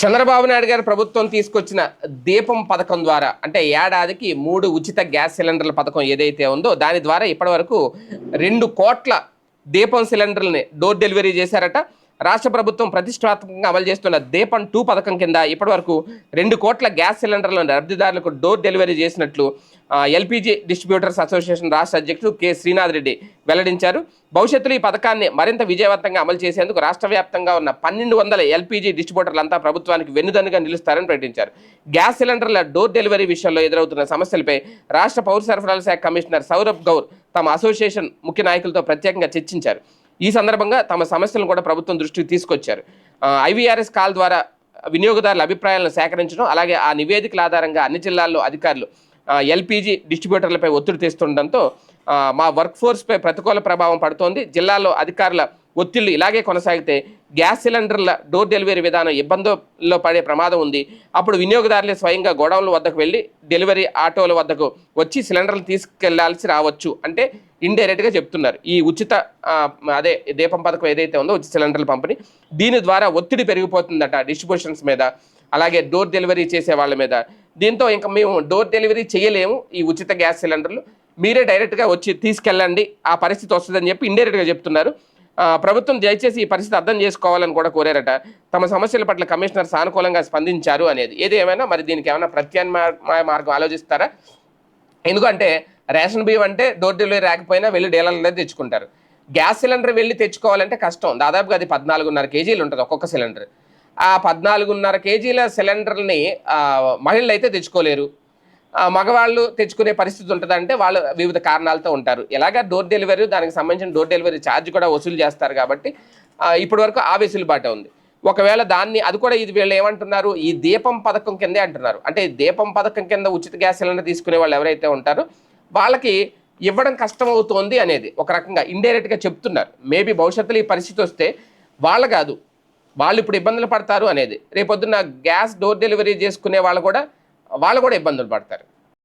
చంద్రబాబు నాయుడు గారి ప్రభుత్వం తీసుకొచ్చిన దీపం పథకం ద్వారా అంటే ఏడాదికి మూడు ఉచిత గ్యాస్ సిలిండర్ల పథకం ఏదైతే ఉందో దాని ద్వారా ఇప్పటివరకు రెండు కోట్ల దీపం సిలిండర్లని డోర్ డెలివరీ చేశారట. రాష్ట్ర ప్రభుత్వం ప్రతిష్టాత్మకంగా అమలు చేస్తున్న దీపం టూ పథకం కింద ఇప్పటివరకు రెండు కోట్ల గ్యాస్ సిలిండర్లను లబ్ధిదారులకు డోర్ డెలివరీ చేసినట్లు ఎల్పిజి డిస్ట్రిబ్యూటర్స్ అసోసియేషన్ రాష్ట్ర అధ్యక్షుడు కె. శ్రీనాథ్ రెడ్డి వెల్లడించారు. భవిష్యత్తులో ఈ పథకాన్ని మరింత విజయవంతంగా అమలు చేసేందుకు రాష్ట్ర వ్యాప్తంగా ఉన్న పన్నెండు వందల ఎల్పిజి డిస్ట్రిబ్యూటర్లంతా ప్రభుత్వానికి వెన్నుదన్నుగా నిలుస్తారని ప్రకటించారు. గ్యాస్ సిలిండర్ల డోర్ డెలివరీ విషయంలో ఎదురవుతున్న సమస్యలపై రాష్ట్ర పౌర సరఫరాల శాఖ కమిషనర్ సౌరభ్ గౌర్ తమ అసోసియేషన్ ముఖ్య నాయకులతో ప్రత్యేకంగా చర్చించారు. ఈ సందర్భంగా తమ సమస్యలను కూడా ప్రభుత్వం దృష్టికి తీసుకొచ్చారు. ఐవీఆర్ఎస్ కాల్ ద్వారా వినియోగదారుల అభిప్రాయాలను సేకరించడం అలాగే ఆ నివేదికల ఆధారంగా అన్ని జిల్లాల్లో అధికారులు ఎల్పిజి డిస్ట్రిబ్యూటర్లపై ఒత్తిడి తెస్తుండటంతో మా వర్క్ ఫోర్స్పై ప్రతికూల ప్రభావం పడుతోంది. జిల్లాలో అధికారుల ఒత్తిళ్ళు ఇలాగే కొనసాగితే గ్యాస్ సిలిండర్ల డోర్ డెలివరీ విధానం ఇబ్బందుల్లో పడే ప్రమాదం ఉంది. అప్పుడు వినియోగదారులే స్వయంగా గోడౌన్ల వద్దకు వెళ్ళి డెలివరీ ఆటోల వద్దకు వచ్చి సిలిండర్లు తీసుకెళ్ళాల్సి రావచ్చు అంటే ఇండైరెక్ట్గా చెప్తున్నారు. ఈ ఉచిత అదే దీపం పథకం ఏదైతే ఉందో ఉచిత సిలిండర్ల పంపిణీ దీని ద్వారా ఒత్తిడి పెరిగిపోతుందట డిస్ట్రిబ్యూషన్స్ మీద అలాగే డోర్ డెలివరీ చేసే వాళ్ళ మీద. దీంతో ఇంకా మేము డోర్ డెలివరీ చేయలేము ఈ ఉచిత గ్యాస్ సిలిండర్లు. మీరే డైరెక్ట్గా వచ్చి తీసుకెళ్ళండి ఆ పరిస్థితి వస్తుందని చెప్పి ఇండైరెక్ట్గా చెప్తున్నారు. ప్రభుత్వం దయచేసి ఈ పరిస్థితి అర్థం చేసుకోవాలని కూడా కోరారట. తమ సమస్యల పట్ల కమిషనర్ సానుకూలంగా స్పందించారు అనేది. ఏది ఏమైనా మరి దీనికి ఏమైనా ప్రత్యామ్నాయ మార్గం ఆలోచిస్తారా? ఎందుకంటే రేషన్ బియ్యం అంటే డోర్ డెలివరీ రాకపోయినా వెళ్ళి డీలర్లనే తెచ్చుకుంటారు. గ్యాస్ సిలిండర్ వెళ్ళి తెచ్చుకోవాలంటే కష్టం. దాదాపుగా అది పద్నాలుగున్నర కేజీలు ఉంటుంది ఒక్కొక్క సిలిండర్. ఆ పద్నాలుగున్నర కేజీల సిలిండర్ని మహిళలు అయితే తెచ్చుకోలేరు. మగవాళ్ళు తెచ్చుకునే పరిస్థితి ఉంటుందంటే వాళ్ళు వివిధ కారణాలతో ఉంటారు. ఎలాగ డోర్ డెలివరీ దానికి సంబంధించిన డోర్ డెలివరీ ఛార్జ్ కూడా వసూలు చేస్తారు కాబట్టి ఇప్పటి వరకు ఆ వెసులుబాటే ఉంది. ఒకవేళ దాన్ని అది కూడా ఇది వీళ్ళు ఏమంటున్నారు ఈ దీపం పథకం కిందే అంటున్నారు. అంటే దీపం పథకం కింద ఉచిత గ్యాస్ సిలిండర్ తీసుకునే వాళ్ళు ఎవరైతే ఉంటారో వాళ్ళకి ఇవ్వడం కష్టమవుతోంది అనేది ఒక రకంగా ఇండైరెక్ట్గా చెప్తున్నారు. మేబీ భవిష్యత్తులో ఈ పరిస్థితి వస్తే వాళ్ళు కాదు. వాళ్ళు ఇప్పుడు ఇబ్బందులు పడతారు అనేది. రేపొద్దున గ్యాస్ డోర్ డెలివరీ చేసుకునే వాళ్ళు కూడా వాళ్ళు కూడా ఇబ్బందులు పడతారు.